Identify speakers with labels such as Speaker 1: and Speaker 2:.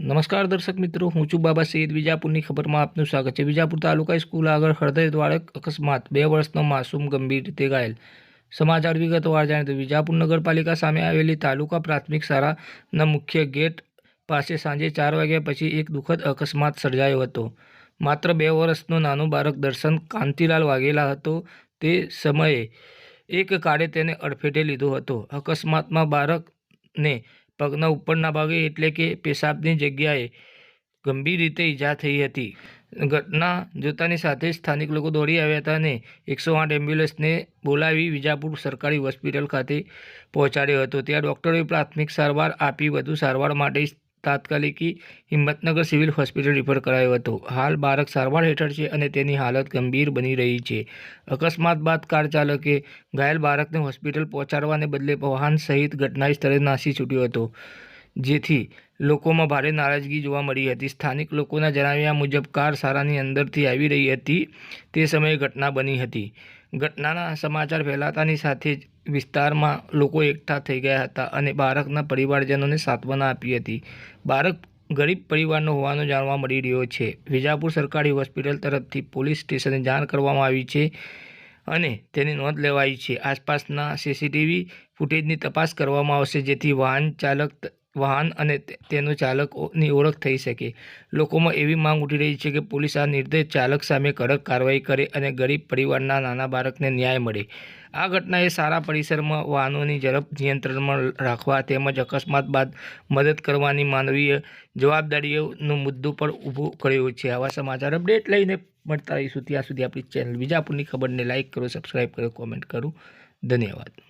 Speaker 1: નમસ્કાર દર્શક મિત્રો, હું છું બાબા સૈયદ વિજાપુરની ખબરમાં આપનું સ્વાગત છે. વિજાપુર તાલુકા સ્કૂલ આગળ હૃદય દ્વારક અકસ્માત, બે વર્ષનો માસૂમ ગંભીર રીતે ઘાયલ. સમાચાર વિગતવાર જાણીએ તો વિજાપુર નગરપાલિકા સામે આવેલી તાલુકા પ્રાથમિક શાળાના મુખ્ય ગેટ પાસે સાંજે ચાર વાગ્યા પછી એક દુઃખદ અકસ્માત સર્જાયો હતો. માત્ર બે વર્ષનો નાનો બાળક દર્શન કાંતિલાલ વાઘેલા હતો. તે સમયે એક કાળે તેને અડફેટે લીધો હતો. અકસ્માતમાં બાળકને પગના ઉપરના ભાગે એટલે કે પેશાબની જગ્યાએ ગંભીર રીતે ઈજા થઈ હતી. ઘટના જોતાની સાથે સ્થાનિક લોકો દોડી આવ્યા હતા અને એકસો આઠ એમ્બ્યુલન્સને બોલાવી વિજાપુર સરકારી હોસ્પિટલ ખાતે પહોંચાડ્યો હતો. ત્યાં ડૉક્ટરોએ પ્રાથમિક સારવાર આપી, વધુ સારવાર માટે તાત્કાલિકી હિંમતનગર સિવિલ હોસ્પિટલ રિફર કરાયો હતો. હાલ બાળક સારવાર હેઠળ છે અને તેની હાલત ગંભીર બની રહી છે. અકસ્માત બાદ કાર ચાલકે ઘાયલ બાળકને હોસ્પિટલ પહોંચાડવાને બદલે વાહન સહિત ઘટના સ્થળે નાસી છૂટ્યો હતો, જેથી લોકોમાં ભારે નારાજગી જોવા મળી હતી. સ્થાનિક લોકોના જણાવ્યા મુજબ કાર સારાની અંદરથી આવી રહી હતી. તે સમયે ઘટના બની હતી. ઘટનાના સમાચાર ફેલાતાની સાથે જ વિસ્તારમાં લોકો એકઠા થઈ ગયા હતા અને બાળકના પરિવારજનોને સાંત્વના આપી હતી. બાળક ગરીબ પરિવારનો હોવાનું જાણવા મળી રહ્યો છે. વિજાપુર સરકારી હોસ્પિટલ તરફથી પોલીસ સ્ટેશને જાણ કરવામાં આવી છે અને તેની નોંધ લેવાઈ છે. આસપાસના સીસીટીવી ફૂટેજની તપાસ કરવામાં આવશે, જેથી વાહન ચાલક વાહન અને તેનો ચાલકની ઓળખ થઈ શકે. લોકોમાં એવી માંગ ઉઠી રહી છે કે પોલીસ આ નિર્દેશ ચાલક સામે કડક કાર્યવાહી કરે અને ગરીબ પરિવારના નાના બાળકને ન્યાય મળે. આ ઘટનાએ સારા પરિસરમાં વાહનોની ઝડપ નિયંત્રણમાં રાખવા તેમજ અકસ્માત બાદ મદદ કરવાની માનવીય જવાબદારીઓનો મુદ્દો પણ ઊભો કર્યો છે. આવા સમાચાર અપડેટ લઈને મળતા રહીશું ત્યાં સુધી આપણી ચેનલ વિજાપુરની ખબરને લાઇક કરો સબસ્ક્રાઈબ કરો, કોમેન્ટ કરો. ધન્યવાદ.